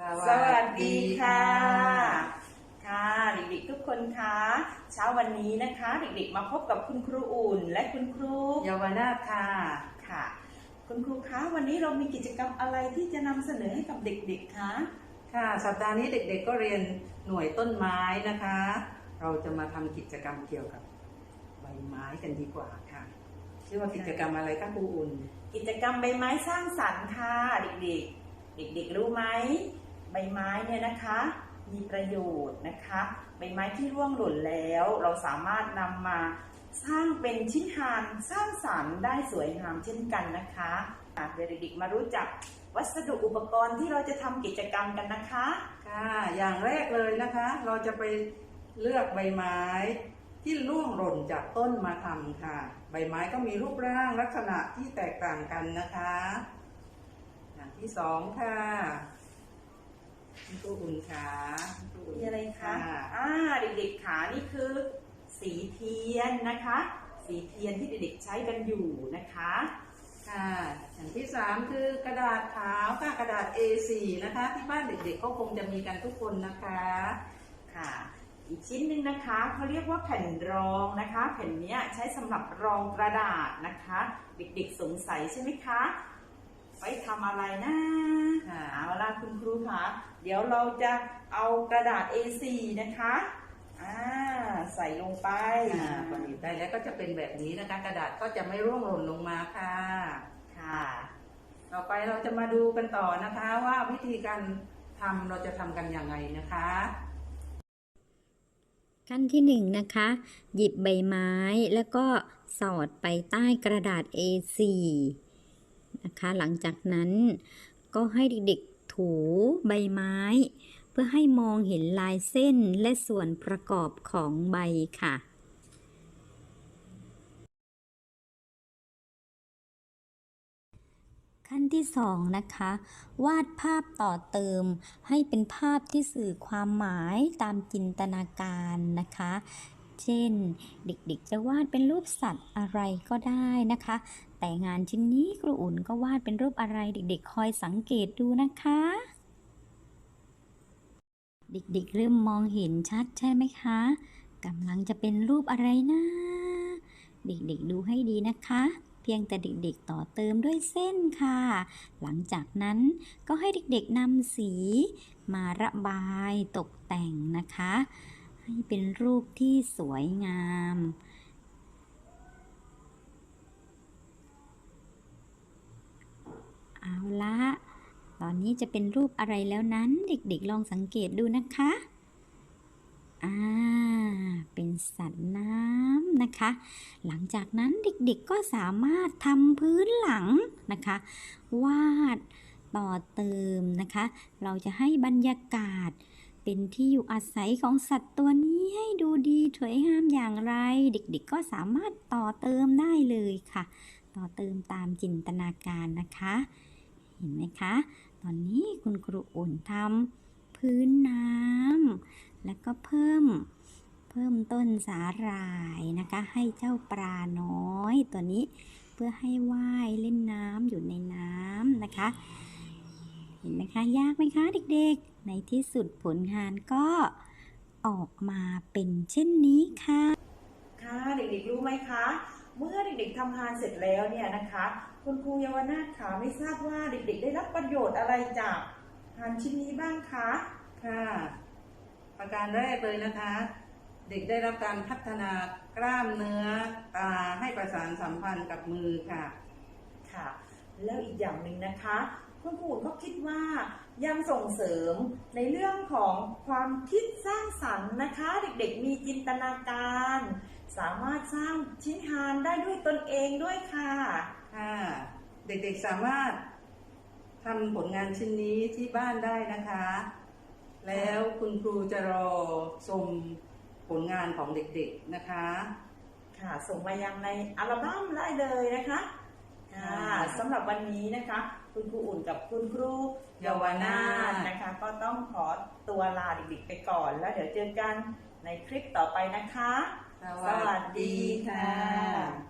สวัสดีค่ะ ค่ะเด็กๆทุกคนคะเช้าวันนี้นะคะ เด็กๆมาพบกับคุณครูอุ่น และคุณครูเยาวนาถค่ะค่ะ คุณครูคะวันนี้เรามีกิจกรรมอะไรที่จะนำเสนอให้กับเด็กๆคะค่ะ สัปดาห์นี้เด็กๆก็เรียนหน่วยต้นไม้นะคะ เราจะมาทำกิจกรรมเกี่ยวกับใบไม้กันดีกว่าค่ะชื่อว่ากิจกรรมอะไรคะครูอุ่น กิจกรรมใบไม้สร้างสรรค์ค่ะเด็กๆ เด็กๆรู้ไหม ใบไม้เนี่ยนะคะมีประโยชน์นะคะ ใบไม้ที่ร่วงหล่นแล้ว เราสามารถนำมาสร้างเป็นชิ้นงานสร้างสรรค์ได้สวยงามเช่นกันนะคะเดี๋ยวเด็กๆมารู้จักวัสดุอุปกรณ์ที่เราจะทำกิจกรรมกันนะคะค่ะอย่างแรกเลยนะคะ เราจะไปเลือกใบไม้ที่ร่วงหล่นจากต้นมาทำค่ะ ใบไม้ก็มีรูปร่างลักษณะที่แตกต่างกันนะคะ อย่างที่สองค่ะ ครูอุ่นค่ะคุณครูอุ่นมีอะไรคะอ่าเด็กๆขานี่คือ สีเทียนนะคะ สีเทียนที่เด็กๆใช้กันอยู่นะคะค่ะอย่างที่สามคือกระดาษขาวค่ะกระดาษ A4 นะคะ ที่บ้านเด็กๆก็คงจะมีกันทุกคนนะคะค่ะอีกชิ้นหนึ่งนะคะเขาเรียกว่าแผ่นรองนะคะ แผ่นเนี้ยใช้สำหรับรองกระดาษนะคะ เด็กๆสงสัยใช่ไหมคะไว้ทำอะไรนะค่ะ เอาล่ะคุณครูคะเดี๋ยวเราจะเอากระดาษ A4 นะคะอ่าใส่ลงไปอ่าพอหยิบได้แล้วก็จะเป็นแบบนี้นะคะ กระดาษก็จะไม่ร่วงหล่นลงมาค่ะค่ะ ต่อไปเราจะมาดูกันต่อนะคะว่าวิธีการทำเราจะทำกันอย่างไรนะคะขั้นที่หนึ่งนะคะ หยิบใบไม้แล้วก็สอดไปใต้กระดาษ A4 นะคะ หลังจากนั้น ก็ให้เด็กๆถูใบไม้ เพื่อให้มองเห็นลายเส้นและส่วนประกอบของใบค่ะขั้นที่สองนะคะ วาดภาพต่อเติมให้เป็นภาพที่สื่อความหมายตามจินตนาการนะคะ เช่น เด็กๆจะวาดเป็นรูปสัตว์อะไรก็ได้นะคะ แต่งานชิ้นนี้ครูอุ่นก็วาดเป็นรูปอะไรเด็กๆ คอยสังเกตดูนะคะ เด็กๆ เริ่มมองเห็นชัดใช่ไหมคะกำลังจะเป็นรูปอะไรนะ เด็กๆ ดูให้ดีนะคะเพียงแต่เด็กๆต่อเติมด้วยเส้นค่ะ หลังจากนั้นก็ให้เด็กๆนำสีมาระบายตกแต่งนะคะ ให้เป็นรูปที่สวยงาม เอาละตอนนี้จะเป็นรูปอะไรแล้วนั้นเด็กๆลองสังเกตดูนะคะ อ่า เป็นสัตว์น้ำนะคะ หลังจากนั้นเด็กๆก็สามารถทำพื้นหลังนะคะ วาดต่อเติมนะคะ เราจะให้บรรยากาศ เป็นที่อยู่อาศัยของสัตว์ตัวนี้ให้ดูดีสวยงามอย่างไร เด็กๆก็สามารถต่อเติมได้เลยค่ะ ต่อเติมตามจินตนาการนะคะ เห็นไหมคะ ตอนนี้คุณครูอุ่นทำพื้นน้ำแล้วก็เพิ่มเพิ่มต้นสาหร่ายนะคะ ให้เจ้าปลาน้อยตัวนี้ เพื่อให้ว่ายเล่นน้ำอยู่ในน้ำนะคะ เห็นไหมคะ ยากไหมคะเด็กๆ ในที่สุดผลงานก็ออกมาเป็นเช่นนี้ค่ะ ค่ะเด็กๆรู้ไหมคะ เมื่อเด็กๆทำงานเสร็จแล้วเนี่ยนะคะ คุณครูเยาวนาถขาไม่ทราบว่าเด็กๆ ได้รับประโยชน์อะไรจากงานชิ้นนี้บ้างคะค่ะประการแรกเลยนะคะ เด็กได้รับการพัฒนากล้ามเนื้อตาให้ประสานสัมพันธ์กับมือค่ะค่ะ แล้วอีกอย่างหนึ่งนะคะ คุณครูก็คิดว่ายังส่งเสริมในเรื่องของความคิดสร้างสรรค์นะคะ เด็กๆ มีจินตนาการ สามารถสร้างชิ้นงานได้ด้วยตนเองด้วยค่ะค่ะเด็กๆสามารถทำผลงานชิ้นนี้ที่บ้านได้นะคะ แล้วคุณครูจะรอชมผลงานของเด็กๆนะคะ ค่ะส่งมายังในอัลบั้มได้เลยนะคะค่ะค่ะสำหรับวันนี้นะคะ คุณครูอุ่นกับคุณครูเยาวนาถนะคะ ก็ต้องขอตัวลาเด็กๆไปก่อน แล้วเดี๋ยวเจอกันในคลิปต่อไปนะคะ สวัสดีค่ะ